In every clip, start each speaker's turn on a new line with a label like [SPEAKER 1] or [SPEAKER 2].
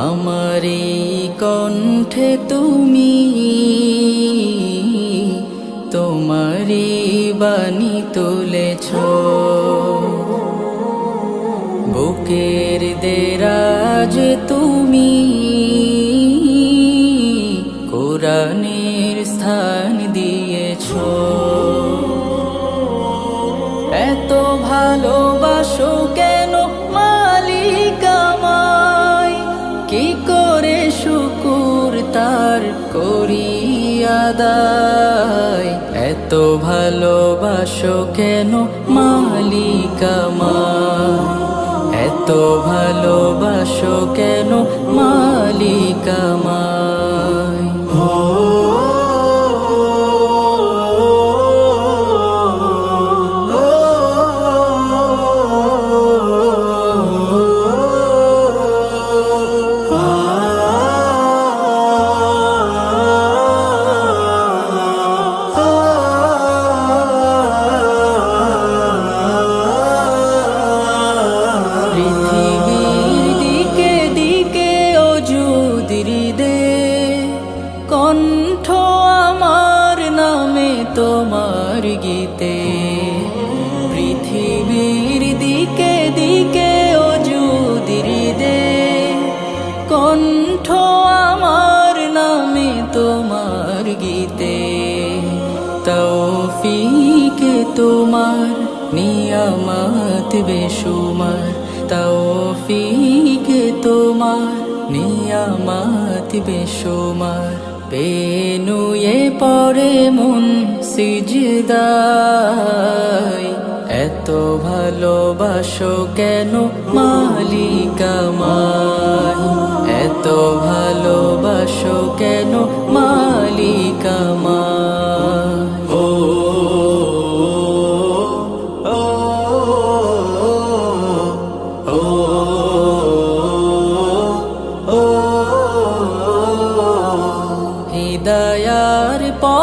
[SPEAKER 1] আমারি কণ্ঠে তুমি বাণী তুলেছ। বুকের দেরাজ তুমি কোরআনের স্থান দিয়েছ। করি আদায় এত ভালোবাসো কেন মালিকামা এত ভালোবাসো কেন মালিক গীতে পৃথিবীর দিকে দিকে অজুদির দে, কণ্ঠ আমার নামে তোমার গীতে, তৌফিকে তোমার নিয়ামত বেশুমার, তৌফিকে তোমার নিয়ামত বেশুমার। পেনুয়ে পরে মন সিজদায়। এত ভালোবাসো কেন মালিকামায়? এত ভালোবাসো কেন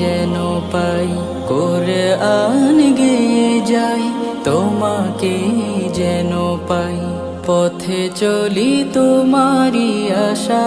[SPEAKER 1] যেন পাই করে আন গিয়ে যাই তোমাকে যেন পাই পথে চলি তোমারি আশা।